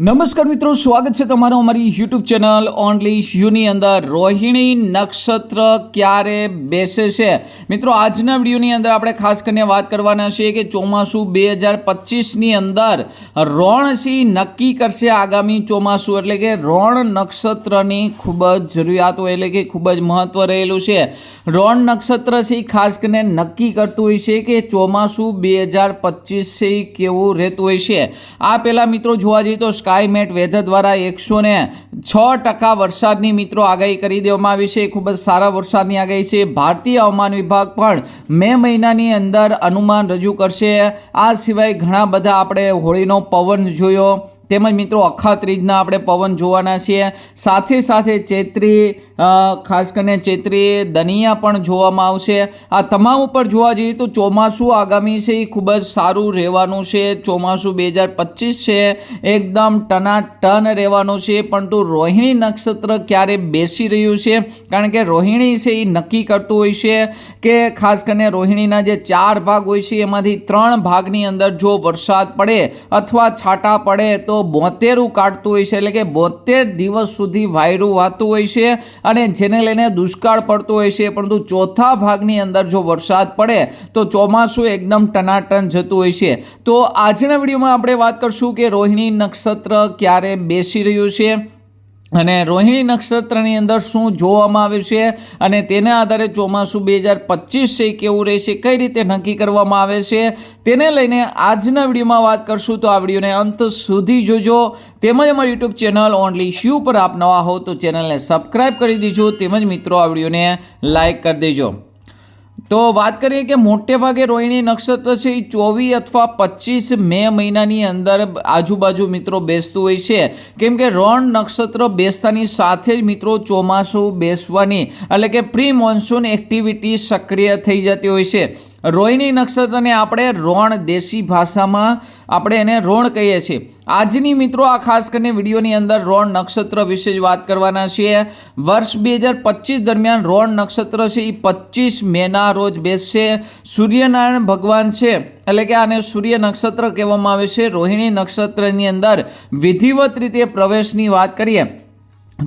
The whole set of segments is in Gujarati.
નમસ્કાર મિત્રો, સ્વાગત છે તમારું અમારી યુટ્યુબ ચેનલ ઓનલી યુની અંદર. રોહિણી નક્ષત્ર ક્યારે બેસે છે? મિત્રો, આજના વિડીયોની અંદર આપણે ખાસ કરીને વાત કરવાના છીએ કે ચોમાસું બે હજાર પચીસની અંદર રોણસી નક્કી કરશે આગામી ચોમાસું, એટલે કે રોણ નક્ષત્રની ખૂબ જ જરૂરિયાતો, એટલે કે ખૂબ જ મહત્ત્વ રહેલું છે. રોણ નક્ષત્ર છે ખાસ કરીને નક્કી કરતું હોય છે કે ચોમાસું બે હજાર પચીસથી કેવું રહેતું હોય છે. આ પહેલાં મિત્રો જોવા જઈએ તો સ્કાયમેટ વેધર દ્વારા એકસો ને છ ટકા વરસાદની મિત્રો આગાહી કરી દેવામાં આવી છે. ખૂબ જ સારા વરસાદની આગાહી છે. ભારતીય હવામાન વિભાગ પણ મે મહિનાની અંદર અનુમાન રજૂ કરશે. આ સિવાય ઘણા બધા આપણે હોળીનો પવન જોયો. તેમજ મિત્રો અખા ત્રીજના આપણે પવન જોવાના છીએ. સાથે સાથે ચૈત્રી ખાસ કરીને ચૈત્રી દનિયા પણ જોવામાં આવશે. આ તમામ ઉપર જોવા જઈએ તો ચોમાસું આગામી છે, એ ખૂબ જ સારું રહેવાનું છે. ચોમાસું બે હજાર પચીસ છે, એકદમ ટનાટન રહેવાનું છે, પરંતુ રોહિણી નક્ષત્ર ક્યારે બેસી રહ્યું છે? કારણ કે રોહિણી છે, એ નક્કી કરતું હોય છે કે ખાસ કરીને રોહિણીના જે ચાર ભાગ હોય છે, એમાંથી ત્રણ ભાગની અંદર જો વરસાદ પડે અથવા છાંટા પડે તો બોતેરું કાઢતું હોય છે, એટલે કે બોતેર દિવસ સુધી વાયરું વાતું હોય છે અને જેને લઈને દુષ્કાળ પડતો હોય છે, પરંતુ ચોથા ભાગની અંદર જો વરસાદ પડે, તો ચોમાસું એકદમ ટનાટન જતું હોય છે. તો આજના વિડીયોમાં આપણે વાત કરશું કે રોહિણી નક્ષત્ર ક્યારે બેસી રહ્યું છે અને રોહિણી નક્ષત્રની અંદર શું જોવામાં આવ્યું છે અને તેના આધારે ચોમાસું બે હજાર પચીસ છે, કેવું રહેશે, કઈ રીતે નક્કી કરવામાં આવે છે, તેને લઈને આજના વિડીયોમાં વાત કરશું. તો આ વિડીયોને અંત સુધી જોજો. તેમજ અમારી યુટ્યુબ ચેનલ ઓનલી શ્યુ પર આપ નવા હો તો ચેનલને સબસ્ક્રાઈબ કરી દેજો. તેમજ મિત્રો, આ વિડીયોને લાઈક કરી દેજો. તો વાત કરીએ કે મોટે ભાગે રોહિણી નક્ષત્ર છે એ ચોવીસ અથવા પચીસ મે મહિનાની અંદર આજુબાજુ મિત્રો બેસતું હોય છે. કેમ કે રણ નક્ષત્ર બેસતાની સાથે જ મિત્રો ચોમાસું બેસવાની, એટલે કે પ્રી મોન્સૂન એક્ટિવિટી સક્રિય થઈ જતી હોય છે. રોહિણી નક્ષત્રને આપણે રોણ દેશી ભાષામાં આપણે એને રોણ કહીએ છીએ. આજની મિત્રો આ ખાસ કરીને વિડીયોની અંદર રોણ નક્ષત્ર વિશે જ વાત કરવાના છીએ. વર્ષ બે હજાર પચીસ દરમિયાન રોણ નક્ષત્ર છે એ પચીસ મેના રોજ બેસશે. સૂર્યનારાયણ ભગવાન છે, એટલે કે આને સૂર્ય નક્ષત્ર કહેવામાં આવે છે. રોહિણી નક્ષત્રની અંદર વિધિવત રીતે પ્રવેશની વાત કરીએ.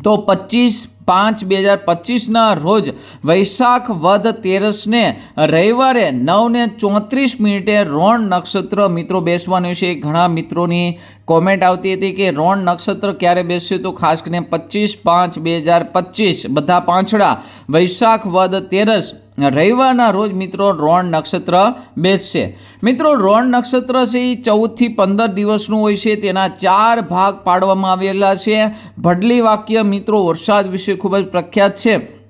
તો પચીસ પાંચ બે હજાર પચીસના રોજ વૈશાખ વધ તેરસને રવિવારે નવને ચોત્રીસ મિનિટે રોણ નક્ષત્ર મિત્રો બેસવાનું છે. ઘણા મિત્રોની કોમેન્ટ આવતી હતી કે રોણ નક્ષત્ર ક્યારે બેસ્યું તો ખાસ કરીને પચીસ પાંચ બે હજાર પચીસ બધા પાંચડા વૈશાખ વધ તેરસ રવિવારના રોજ મિત્રો રોણ નક્ષત્ર બેસશે. મિત્રો, રોણ નક્ષત્ર છે એ ચૌદથી પંદર દિવસનું હોય છે. તેના ચાર ભાગ પાડવામાં આવેલા છે. ભડલી વાક્ય મિત્રો વરસાદ વિશે ખૂબ જ પ્રખ્યાત છે.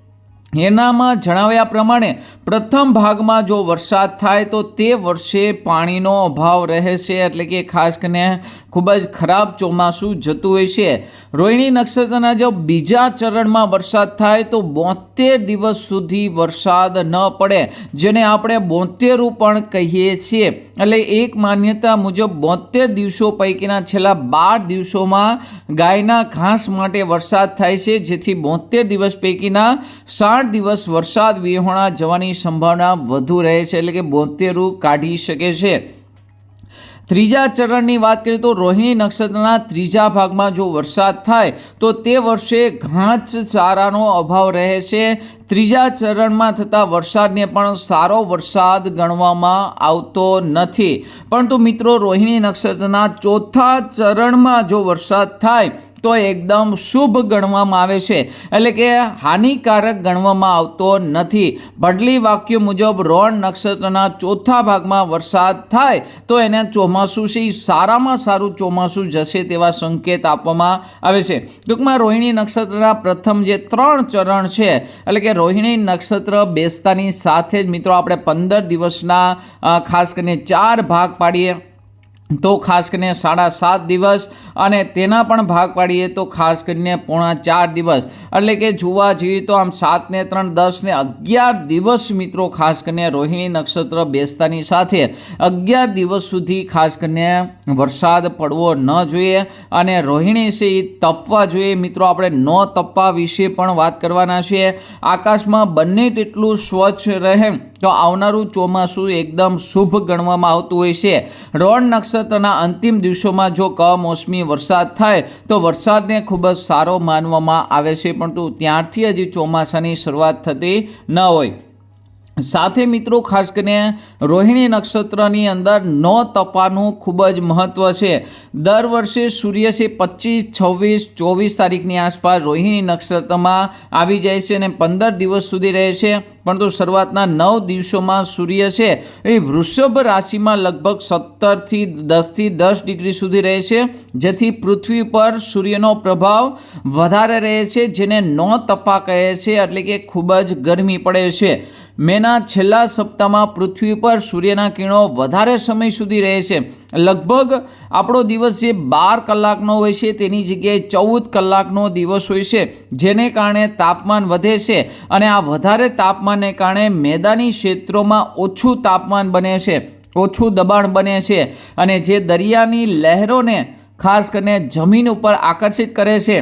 એનામાં જણાવ્યા પ્રમાણે પ્રથમ ભાગમાં જો વરસાદ થાય તો તે વર્ષે પાણીનો અભાવ રહેશે. એટલે કે ખાસ કરીને ખૂબ જ ખરાબ ચોમાસું જતું હોય છે. રોહિણી નક્ષત્રના જો બીજા ચરણમાં વરસાદ થાય તો બોતેર દિવસ સુધી વરસાદ ન પડે, જેને આપણે બોતેરું પણ કહીએ છીએ. એટલે એક માન્યતા મુજબ બોતેર દિવસો પૈકીના છેલ્લા બાર દિવસોમાં ગાયના ઘાસ માટે વરસાદ થાય છે, જેથી બોતેર દિવસ પૈકીના સાઠ દિવસ વરસાદ વિહોણા જવાની સંભાવના વધુ રહે છે, એટલે કે બોતેરું કાઢી શકે છે. ત્રીજા ચરણની વાત કરીએ તો રોહિણી નક્ષત્રના ત્રીજા ભાગમાં જો વરસાદ થાય, તો તે વર્ષે ઘાસ ચારાનો અભાવ રહે છે. ત્રીજા ચરણમાં થતા વરસાદને પણ સારો વરસાદ ગણવામાં આવતો નથી. પરંતુ મિત્રો, રોહિણી નક્ષત્રના ચોથા ચરણમાં જો વરસાદ થાય તો એકદમ શુભ ગણવામાં આવે છે. એટલે કે હાનિકારક ગણવામાં આવતો નથી. ભડલી વાક્ય મુજબ રોણ નક્ષત્રના ચોથા ભાગમાં વરસાદ થાય તો એને ચોમાસુંથી સારામાં સારું ચોમાસું જશે તેવા સંકેત આપવામાં આવે છે. ટૂંકમાં રોહિણી નક્ષત્રના પ્રથમ જે ત્રણ ચરણ છે, એટલે કે રોહિણી નક્ષત્ર બેસતાની સાથે જ મિત્રો આપણે પંદર દિવસના ખાસ કરીને ચાર ભાગ પાડીએ. તો ખાસ કરીને સાડા સાત દિવસ અને તેના પણ ભાગ પાડીએ તો ખાસ કરીને પોણા ચાર દિવસ. એટલે કે જોવા જઈએ તો આમ સાતને ત્રણ, દસને અગિયાર દિવસ મિત્રો ખાસ કરીને રોહિણી નક્ષત્ર બેસતાની સાથે અગિયાર દિવસ સુધી ખાસ કરીને વરસાદ પડવો ન જોઈએ અને રોહિણી છે એ તપવા જોઈએ. મિત્રો, આપણે ન તપવા વિશે પણ વાત કરવાના છીએ. આકાશમાં બંને તેટલું સ્વચ્છ રહે તો આવનારું ચોમાસું એકદમ શુભ ગણવામાં આવતું હોય છે. રોણ નક્ષત્રના અંતિમ દિવસોમાં જો કમોસમી વરસાદ થાય, તો વરસાદને ખૂબ જ સારો માનવામાં આવે છે, પરંતુ ત્યારથી હજી ચોમાસાની શરૂઆત થતી ન હોય. સાથે મિત્રો, ખાસ કરીને રોહિણી નક્ષત્રની અંદર ન તપાનું ખૂબ જ મહત્ત્વ છે. દર વર્ષે સૂર્ય છે પચીસ, છવ્વીસ, ચોવીસ તારીખની આસપાસ રોહિણી નક્ષત્રમાં આવી જાય છે અને પંદર દિવસ સુધી રહે છે. પરંતુ શરૂઆતના નવ દિવસોમાં સૂર્ય છે એ વૃષભ રાશિમાં લગભગ સત્તરથી દસથી દસ ડિગ્રી સુધી રહે છે. જેથી પૃથ્વી પર સૂર્યનો પ્રભાવ વધારે રહે છે, જેને નો તપા કહે છે, એટલે કે ખૂબ જ ગરમી પડે છે. મેના છેલ્લા સપ્તાહમાં પૃથ્વી પર સૂર્યના કિરણો વધારે સમય સુધી રહે છે. લગભગ આપણો દિવસ જે બાર કલાકનો હોય છે, તેની જગ્યાએ ચૌદ કલાકનો દિવસ હોય છે, જેને કારણે તાપમાન વધે છે અને આ વધારે તાપમાનને કારણે મેદાની ક્ષેત્રોમાં ઓછું તાપમાન બને છે, ઓછું દબાણ બને છે અને જે દરિયાની લહેરોને ખાસ કરીને જમીન ઉપર આકર્ષિત કરે છે.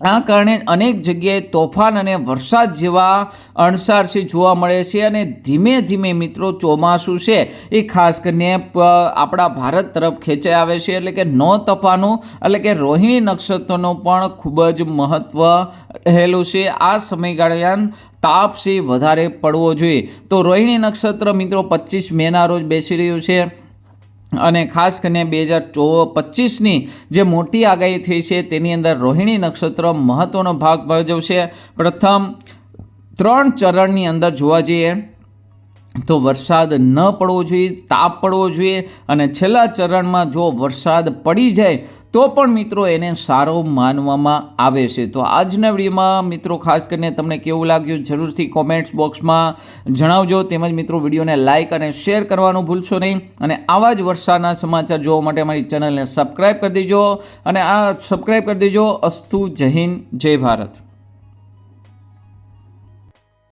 આ કારણે અનેક જગ્યાએ તોફાન અને વરસાદ જેવા અણસાર છે જોવા મળે છે અને ધીમે ધીમે મિત્રો ચોમાસું છે. એ ખાસ કરીને આપણા ભારત તરફ ખેંચાઈ આવે છે એટલે કે નો તપાનું એટલે કે રોહિણી નક્ષત્રનું પણ ખૂબ જ મહત્ત્વ રહેલું છે. આ સમયગાળ્યાન તાપ છે વધારે પડવો જોઈએ. તો રોહિણી નક્ષત્ર મિત્રો પચીસ મેના રોજ બેસી રહ્યું છે. અને ખાસ કરીને બે હજાર ચો પચીસની જે મોટી આગાહી થઈ છે, તેની અંદર રોહિણી નક્ષત્ર મહત્ત્વનો ભાગ ભજવશે. પ્રથમ ત્રણ ચરણની અંદર જોવા જઈએ તો વરસાદ ન પડવો જોઈએ, તાપ પડવો જોઈએ અને છેલ્લા ચરણમાં જો વરસાદ પડી જાય, તો પણ મિત્રો એને સારો માનવામાં આવે છે. તો આજના વિડીયોમાં મિત્રો ખાસ કરીને તમને કેવું લાગ્યું જરૂરથી કોમેન્ટ્સ બોક્સમાં જણાવજો. તેમજ મિત્રો વિડીયોને લાઇક અને શેર કરવાનું ભૂલશો નહીં. અને આવા જ વરસાદના સમાચાર જોવા માટે અમારી ચેનલને સબસ્ક્રાઈબ કરી દેજો. અને આ સબસ્ક્રાઈબ કરી દેજો. અસ્તુ જય હિન્દ, જય ભારત.